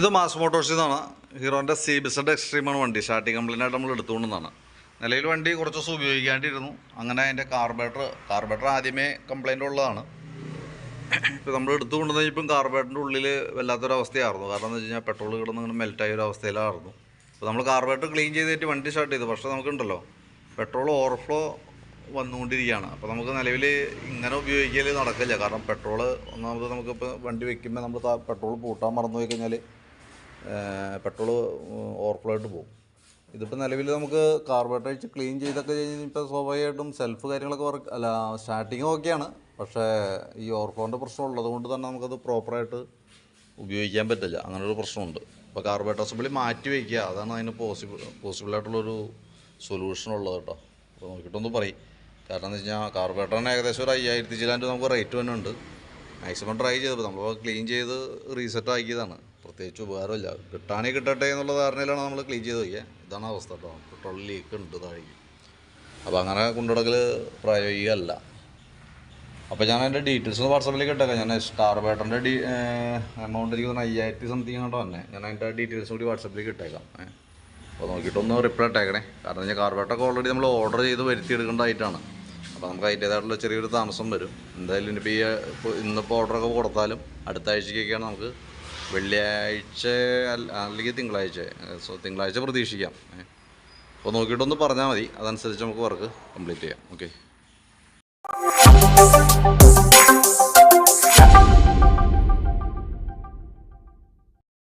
ഇത് മാസ് മോട്ടോഴ്സിൽ നിന്നാണ് ഹീറോന്റെ സി ബിസഡ് എക്സ്ട്രീമാണ് വണ്ടി. സ്റ്റാർട്ടിങ് കംപ്ലൈന്റ് ആയിട്ട് നമ്മൾ എടുത്തുകൊണ്ടെന്നാണ് നിലയിൽ വണ്ടി കുറച്ച് ദിവസം ഉപയോഗിക്കാണ്ടിരുന്നു. അങ്ങനെ അതിന്റെ കാർബേറ്റർ കാർബേറ്റർ ആദ്യമേ കംപ്ലൈന്റ് ഉള്ളതാണ്. ഇപ്പോൾ നമ്മൾ എടുത്തുകൊണ്ടുവന്ന ഇപ്പം കാർബേറ്ററിന്റെ ഉള്ളിൽ വല്ലാത്തൊരവസ്ഥയായിരുന്നു കാരണം എന്ന് വെച്ച് കഴിഞ്ഞാൽ പെട്രോൾ കിടന്ന് ഇങ്ങനെ മെൽറ്റായ ഒരു അവസ്ഥയിലായിരുന്നു. അപ്പോൾ നമ്മൾ കാർബേറ്റർ ക്ലീൻ ചെയ്തിട്ട് വണ്ടി സ്റ്റാർട്ട് ചെയ്തു. പക്ഷേ നമുക്കുണ്ടല്ലോ പെട്രോൾ ഓവർഫ്ലോ വന്നുകൊണ്ടിരിക്കുകയാണ്. അപ്പോൾ നമുക്ക് നിലവിൽ ഇങ്ങനെ ഉപയോഗിക്കൽ നടക്കില്ല. കാരണം പെട്രോൾ ഒന്നാമത് നമുക്കിപ്പോൾ വണ്ടി വെക്കുമ്പോൾ നമ്മൾ പെട്രോൾ പൂട്ടാൻ മറന്നു പോയി കഴിഞ്ഞാൽ പെട്രോൾ ഓവർഫ്ലോ ആയിട്ട് പോകും. ഇതിപ്പോൾ നിലവിൽ നമുക്ക് കാർബറേറ്റർ ക്ലീൻ ചെയ്തൊക്കെ കഴിഞ്ഞപ്പോൾ സ്വാഭാവികമായിട്ടും സെൽഫ് കാര്യങ്ങളൊക്കെ വർക്ക് അല്ല സ്റ്റാർട്ടിങ് ഓക്കെയാണ് പക്ഷേ ഈ ഓവർഫ്ലോന്റെ പ്രശ്നം ഉള്ളത് കൊണ്ട് തന്നെ നമുക്കത് പ്രോപ്പറായിട്ട് ഉപയോഗിക്കാൻ പറ്റില്ല. അങ്ങനൊരു പ്രശ്നമുണ്ട്. അപ്പോൾ കാർബറേറ്റർ അസംബ്ലി മാറ്റി വയ്ക്കുക അതാണ് അതിന് പോസിബിൾ പോസിബിളായിട്ടുള്ളൊരു സൊല്യൂഷൻ ഉള്ളത് കേട്ടോ അപ്പോൾ നോക്കിയിട്ടൊന്ന് പറയും. കാരണം എന്ന് വെച്ച് കഴിഞ്ഞാൽ ഏകദേശം ഒരു അയ്യായിരത്തി ചില്ലാണ്ട് നമുക്ക് റേറ്റ് തന്നെ ഉണ്ട് മാക്സിമം ട്രൈ ചെയ്തപ്പോൾ നമ്മൾ ക്ലീൻ ചെയ്ത് റീസെറ്റ് ആക്കിയതാണ്. പ്രത്യേകിച്ച് ഉപകാരമില്ല. കിട്ടാണേ കിട്ടട്ടെ എന്നുള്ള ധാരണയിലാണ് നമ്മൾ ക്ലീൻ ചെയ്ത് വയ്ക്കുക ഇതാണ് അവസ്ഥ കേട്ടോ പെട്രോൾ ലീക്ക് ഉണ്ട് താഴേക്ക് അപ്പോൾ അങ്ങനെ കൊണ്ടുനടക്കൽ പ്രായോഗികമല്ല. അപ്പോൾ ഞാൻ എന്റെ ഡീറ്റെയിൽസ് ഒന്ന് വാട്സപ്പിലേക്ക് ഇട്ടേക്കാം. ഞാൻ സ്റ്റാർ ബാറ്ററിന്റെ ഡി എമൗണ്ട് എനിക്ക് തോന്നുന്നു അയ്യായിരത്തി സംതിങ് കേട്ടോ തന്നെ ഞാൻ അതിന്റെ ഡീറ്റെയിൽസ് കൂടി വാട്സപ്പിലേക്ക് ഇട്ടേക്കാം. അപ്പോൾ നോക്കിയിട്ടൊന്ന് റിപ്ലൈ ഇട്ടേക്കണേ. കാരണം ഞാൻ കാർബേറ്റൊക്കെ ഓൾറെഡി നമ്മൾ ഓർഡർ ചെയ്ത് വരുത്തി എടുക്കേണ്ടതായിട്ടാണ് അപ്പോൾ നമുക്ക് അതിന്റേതായിട്ടുള്ള ചെറിയൊരു താമസം വരും. എന്തായാലും ഇനിയിപ്പോൾ ഈ ഇന്നിപ്പോൾ ഓർഡറൊക്കെ കൊടുത്താലും അടുത്ത ആഴ്ചയ്ക്കൊക്കെയാണ് നമുക്ക് വെള്ളിയാഴ്ച അല്ലെങ്കിൽ തിങ്കളാഴ്ച സോ തിങ്കളാഴ്ച പ്രതീക്ഷിക്കാം. അപ്പോൾ നോക്കിയിട്ടൊന്ന് പറഞ്ഞാൽ മതി. അതനുസരിച്ച് നമുക്ക് വർക്ക് കംപ്ലീറ്റ് ചെയ്യാം. ഓക്കെ.